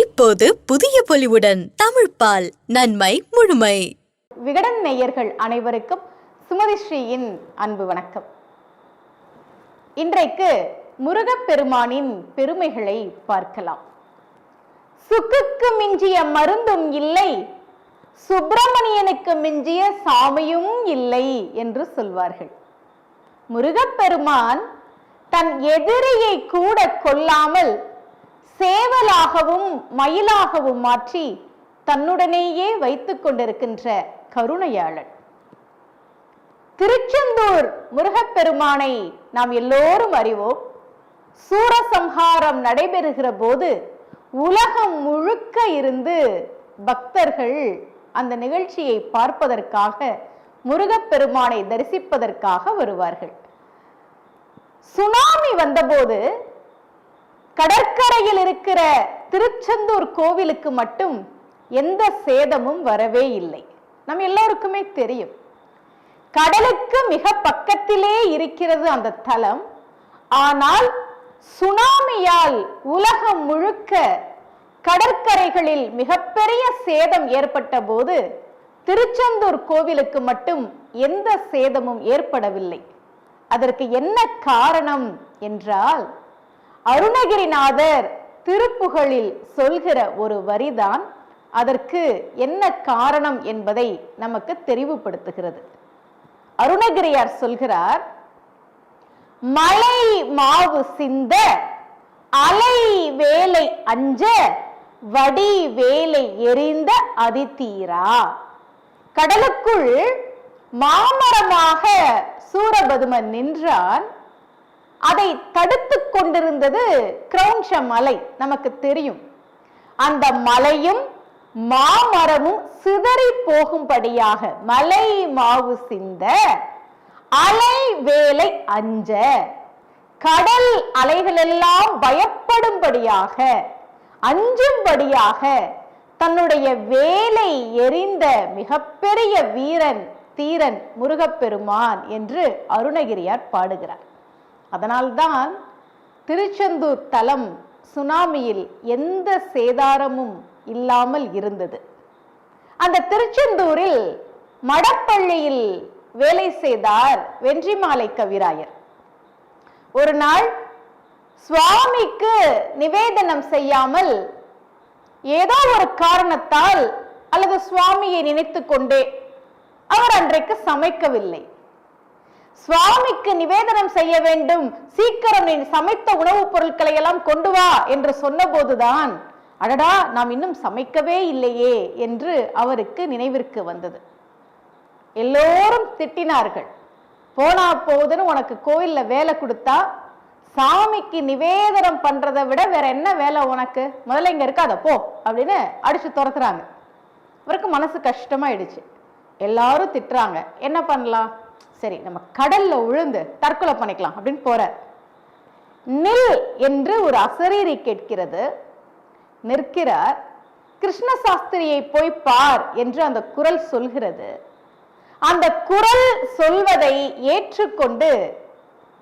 இப்போது புதிய பொலிவுடன் தமிழ் பால் நன்மை முழுமை. விகடன் நேயர்கள் அனைவருக்கும் சுமதி ஸ்ரீயின் அன்பு வணக்கம். இன்றைக்கு முருகப்பெருமானின் பெருமைகளை பார்க்கலாம். சுக்குக்கு மிஞ்சிய மருந்தும் இல்லை சுப்பிரமணியனுக்கு மிஞ்சிய சாமியும் இல்லை என்று சொல்வார்கள். முருகப்பெருமான் தன் எதிரியை கூட கொல்லாமல் சேவலாகவும் மயிலாகவும் மாற்றி தன்னுடனேயே வைத்துக் கொண்டிருக்கின்ற கருணையாளன். திருச்செந்தூர் முருகப்பெருமானை நாம் எல்லோரும் அறிவோம். சூரசம்ஹாரம் நடைபெறுகிற போது உலகம் முழுக்க இருந்து பக்தர்கள் அந்த நிகழ்ச்சியை பார்ப்பதற்காக முருகப்பெருமானை தரிசிப்பதற்காக வருவார்கள். சுனாமி வந்தபோது கடற்கரையில் இருக்கிற திருச்செந்தூர் கோவிலுக்கு மட்டும் எந்த சேதமும் வரவே இல்லை. நம் எல்லோருக்குமே தெரியும். கடலுக்கு மிக பக்கத்திலே இருக்கிறது அந்த தலம். ஆனால் சுனாமியால் உலகம் முழுக்க கடற்கரைகளில் மிகப்பெரிய சேதம் ஏற்பட்ட போது திருச்செந்தூர் கோவிலுக்கு மட்டும் எந்த சேதமும் ஏற்படவில்லை. அதற்கு என்ன காரணம் என்றால் அருணகிரிநாதர் திருப்புகழில் சொல்கிற ஒரு வரிதான் அதற்கு என்ன காரணம் என்பதை நமக்கு தெரிவுபடுத்துகிறது. அருணகிரியார் சொல்கிறார் மலை மாவு சிந்த அலை வேலை அஞ்ச வடி வேலை எரிந்த அதிதீரா கடலுக்குள் மாமரமாக சூரபதுமன் நின்றான் அதை தடுத்து கொண்டிருந்தது கிரௌஞ்ச மலை நமக்கு தெரியும். அந்த மலையும் மாமரமும் சிதறி போகும்படியாக மலை மாவு சிந்த அலை வேலை அஞ்ச கடல் அலைகளெல்லாம் பயப்படும்படியாக அஞ்சும்படியாக தன்னுடைய வேலை எரிந்த மிகப்பெரிய வீரன் தீரன் முருகப்பெருமான் என்று அருணகிரியார் பாடுகிறார். அதனால்தான் திருச்செந்தூர் தலம் சுனாமியில் எந்த சேதாரமும் இல்லாமல் இருந்தது. அந்த திருச்செந்தூரில் மடப்பள்ளியில் வேலை செய்தார் வென்றிமாலை கவிராயர். ஒரு நாள் சுவாமிக்கு நிவேதனம் செய்யாமல் ஏதோ ஒரு காரணத்தால் அல்லது சுவாமியை நினைத்து கொண்டே அவர் அன்றைக்கு சமைக்கவில்லை. சுவாமிக்கு நிவேதனம் செய்ய வேண்டும். சீக்கிரம் நீ சமைத்த உணவுப் பொருட்களை எல்லாம் கொண்டு வா என்று சொன்னபோதுதான் அடடா நாம் இன்னும் சமைக்கவே இல்லையே என்று அவருக்கு நினைவிற்கு வந்தது. எல்லோரும் திட்டினார்கள். போனா போகுதுன்னு உனக்கு கோயில்ல வேலை கொடுத்தா சாமிக்கு நிவேதனம் பண்றதை விட வேற என்ன வேலை உனக்கு? முதல்ல இங்க இருக்காத போ அப்படின்னு அடிச்சு துரத்துறாங்க. இவருக்கு மனசு கஷ்டமாயிடுச்சு. எல்லாரும் திட்டுறாங்க. என்ன பண்ணலாம்? சரி நம்ம கடல்ல உழுந்து தற்கொலை பண்ணிக்கலாம் அப்படின்னு போறார் நில் என்று ஒரு அசரீரி கேட்கிறது. நிற்கிறார் கிருஷ்ண சாஸ்திரியை போய் பார் என்று அந்த குரல் சொல்கிறது. அந்த குரல் சொல்வதை ஏற்றுக்கொண்டு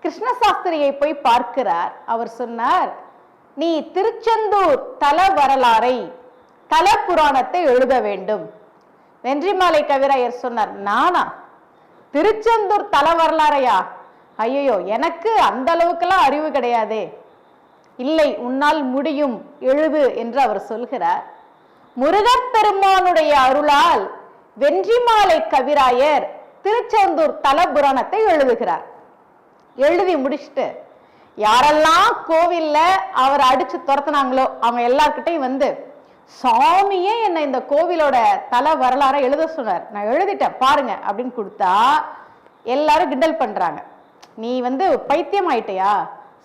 கிருஷ்ண சாஸ்திரியை போய் பார்க்கிறார். அவர் சொன்னார் நீ திருச்செந்தூர் தல வரலாறை தல புராணத்தை எழுத வேண்டும். வென்றிமாலை கவிராயர் சொன்னார் நானா? திருச்செந்தூர் தல வரலாறையா? ஐயோ எனக்கு அந்த அளவுக்கெல்லாம் அறிவு கிடையாதே. இல்லை உன்னால் முடியும் எழுது என்று அவர் சொல்கிறார். முருகப்பெருமானுடைய அருளால் வென்றிமாலை கவிராயர் திருச்செந்தூர் தல புராணத்தை எழுதுகிறார். எழுதி முடிச்சுட்டு யாரெல்லாம் கோவில்ல அவர் அடிச்சு துரத்துனாங்களோ அவங்க எல்லார்கிட்டையும் வந்து சாமியே என்னை இந்த கோவிலோட தல வரலாறை எழுத சொன்னார். நான் எழுதிட்டேன் பாருங்க அப்படின்னு கொடுத்தா எல்லாரும் கிண்டல் பண்றாங்க. நீ வந்து பைத்தியம் ஆயிட்டியா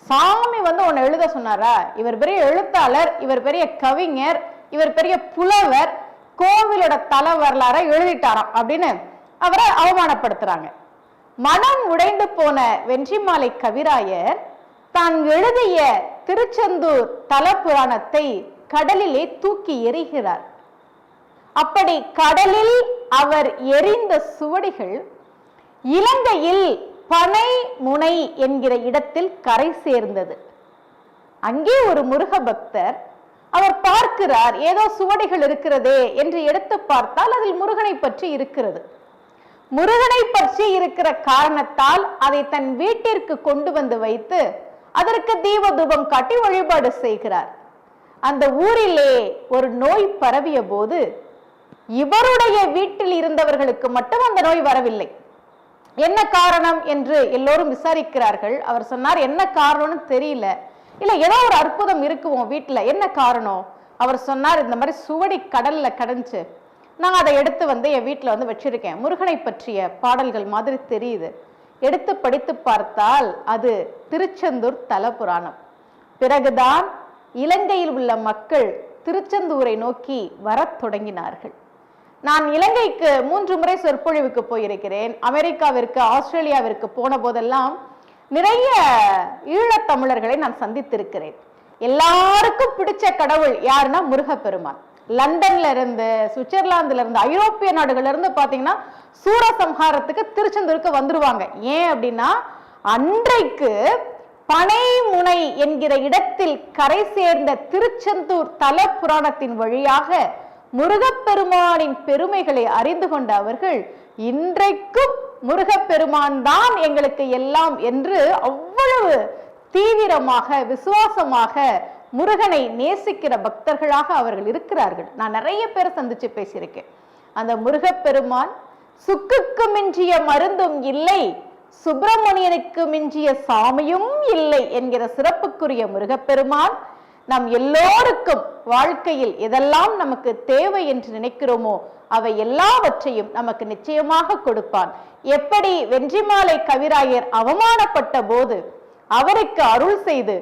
சாமி வந்து உன்னை எழுத சொன்னாரா? இவர் பெரிய எழுத்தாளர் இவர் பெரிய கவிஞர் இவர் பெரிய புலவர் கோவிலோட தல வரலாறை எழுதிட்டாராம் அப்படின்னு அவரை அவமானப்படுத்துறாங்க. மனம் உடைந்து போன வென்றிமாலை கவிராயர் தான் எழுதிய திருச்செந்தூர் தல புராணத்தை கடலிலே தூக்கி எறிகிறார். அப்படி கடலில் அவர் எரிந்த சுவடிகள் இலங்கையில் பனை முனை என்கிற இடத்தில் கரை சேர்ந்தது. அங்கே ஒரு முருக பக்தர் அவர் பார்க்கிறார் ஏதோ சுவடிகள் இருக்கிறதே என்று எடுத்து பார்த்தால் அதில் முருகனை பற்றி இருக்கிறது. முருகனை பற்றி இருக்கிற காரணத்தால் அதை தன் வீட்டிற்கு கொண்டு வந்து வைத்து அதற்கு தீப தூபம் காட்டி வழிபாடு செய்கிறார். அந்த ஊரிலே ஒரு நோய் பரவிய போது இவருடைய வீட்டில் இருந்தவர்களுக்கு மட்டும் அந்த நோய் வரவில்லை. என்ன காரணம் என்று எல்லோரும் விசாரிக்கிறார்கள். அவர் சொன்னார் என்ன காரணம்னு தெரியல. இல்ல ஏதோ ஒரு அற்புதம் இருக்குவோம் வீட்டில். என்ன காரணம்? அவர் சொன்னார் இந்த மாதிரி சுவடி கடல்ல கடைஞ்சு நான் அதை எடுத்து வந்து என் வீட்டில் வந்து வச்சிருக்கேன். முருகனை பற்றிய பாடல்கள் மாதிரி தெரியுது. எடுத்து படித்து பார்த்தால் அது திருச்செந்தூர் தல புராணம் பிறகுதான் இலங்கையில் உள்ள மக்கள் திருச்செந்தூரை நோக்கி வரத் தொடங்கினார்கள். நான் இலங்கைக்கு மூன்று முறை சொற்பொழிவுக்கு போயிருக்கிறேன். அமெரிக்காவிற்கு ஆஸ்திரேலியாவிற்கு போன போதெல்லாம் நிறைய ஈழத்தமிழர்களை நான் சந்தித்திருக்கிறேன். எல்லாருக்கும் பிடிச்ச கடவுள் யாருன்னா முருகப்பெருமான். லண்டன்ல இருந்து சுவிட்சர்லாந்துல இருந்து ஐரோப்பிய நாடுகள்ல இருந்து பாத்தீங்கன்னா சூரசம்ஹாரத்துக்கு திருச்செந்தூருக்கு வந்துருவாங்க. ஏன் அப்படின்னா அன்றைக்கு பனைமுனை என்கிற இடத்தில் கரை சேர்ந்த திருச்செந்தூர் தல புராணத்தின் வழியாக முருகப்பெருமானின் பெருமைகளை அறிந்து கொண்ட அவர்கள் இன்றைக்கும் முருகப்பெருமான் தான் எங்களுக்கு எல்லாம் என்று அவ்வளவு தீவிரமாக விசுவாசமாக முருகனை நேசிக்கிற பக்தர்களாக அவர்கள் இருக்கிறார்கள். நான் நிறைய பேரை சந்திச்சு பேசியிருக்கேன். அந்த முருகப்பெருமான் சுக்குக்கு மிஞ்சிய மருந்தும் இல்லை சுப்பிரமணியனுக்கு மிஞ்சிய சாமியும் இல்லை என்கிற சிறப்புக்குரிய முருகப்பெருமான் நம் எல்லோருக்கும் வாழ்க்கையில் எதெல்லாம் நமக்கு தேவை என்று நினைக்கிறோமோ அவை எல்லாவற்றையும் நமக்கு நிச்சயமாக கொடுப்பான். எப்படி வென்றிமாலை கவிராயர் அவமானப்பட்ட போது அவருக்கு அருள் செய்து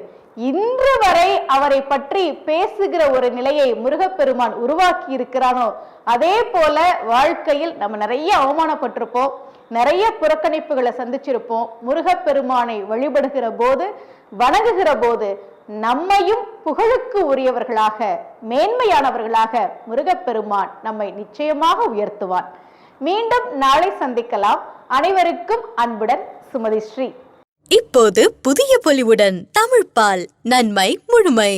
இன்று வரை அவரை பற்றி பேசுகிற ஒரு நிலையை முருகப்பெருமான் உருவாக்கி இருக்கிறானோ அதே போல வாழ்க்கையில் நம்ம நிறைய அவமானப்பட்டிருப்போம். நிறைய புறக்கணிப்புகளை சந்திச்சிருப்போம். முருகப்பெருமானை வழிபடுகிற போது வணங்குகிற போது நம்மையும் புகழுக்கு உரியவர்களாக மேன்மையானவர்களாக முருகப்பெருமான் நம்மை நிச்சயமாக உயர்த்துவான் மீண்டும் நாளை சந்திக்கலாம். அனைவருக்கும் அன்புடன் சுமதி ஸ்ரீ. இப்போது புதிய பொலிவுடன் தமிழ்பால் நன்மை முழுமை.